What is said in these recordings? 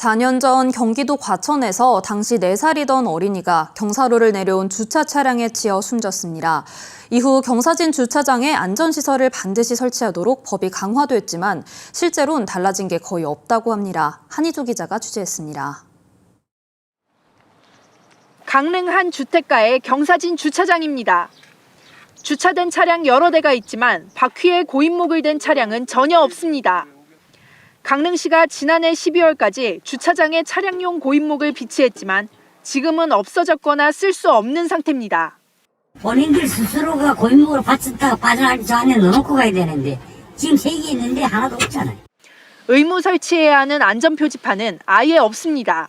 4년 전 경기도 과천에서 당시 4살이던 어린이가 경사로를 내려온 주차 차량에 치여 숨졌습니다. 이후 경사진 주차장에 안전시설을 반드시 설치하도록 법이 강화됐지만 실제로는 달라진 게 거의 없다고 합니다. 한희조 기자가 취재했습니다. 강릉 한 주택가의 경사진 주차장입니다. 주차된 차량 여러 대가 있지만 바퀴에 고인목을 댄 차량은 전혀 없습니다. 강릉시가 지난해 12월까지 주차장에 차량용 고인목을 비치했지만 지금은 없어졌거나 쓸 수 없는 상태입니다. 본인들 스스로가 고인목으로 바쳤다가 빠져나갈 저 안에 넣어놓고 가야 되는데 지금 세 개 있는데 하나도 없잖아요. 의무 설치해야 하는 안전 표지판은 아예 없습니다.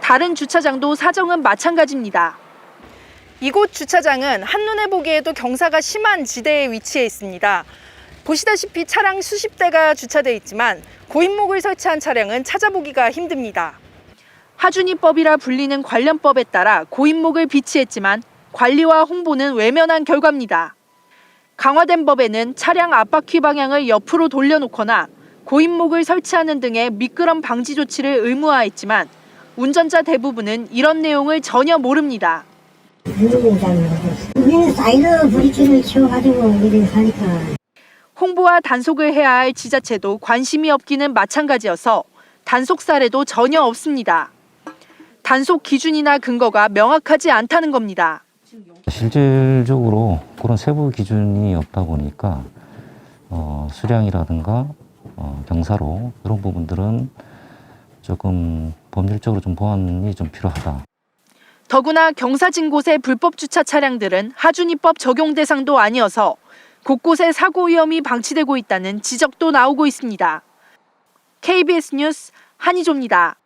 다른 주차장도 사정은 마찬가지입니다. 이곳 주차장은 한눈에 보기에도 경사가 심한 지대에 위치해 있습니다. 보시다시피 차량 수십 대가 주차돼 있지만 고인목을 설치한 차량은 찾아보기가 힘듭니다. 하준이법이라 불리는 관련법에 따라 고인목을 비치했지만 관리와 홍보는 외면한 결과입니다. 강화된 법에는 차량 앞바퀴 방향을 옆으로 돌려놓거나 고인목을 설치하는 등의 미끄럼 방지 조치를 의무화했지만 운전자 대부분은 이런 내용을 전혀 모릅니다. 우리는 사이드 브리키를 치워가지고 우리 사니까 홍보와 단속을 해야 할 지자체도 관심이 없기는 마찬가지여서 단속 사례도 전혀 없습니다. 단속 기준이나 근거가 명확하지 않다는 겁니다. 실질적으로 그런 세부 기준이 없다 보니까 어, 수량이라든가 어, 경사로 이런 부분들은 조금 법률적으로 좀 보완이 좀 필요하다. 더구나 경사진 곳의 불법 주차 차량들은 하준이법 적용 대상도 아니어서 곳곳에 사고 위험이 방치되고 있다는 지적도 나오고 있습니다. KBS 뉴스 한희조입니다.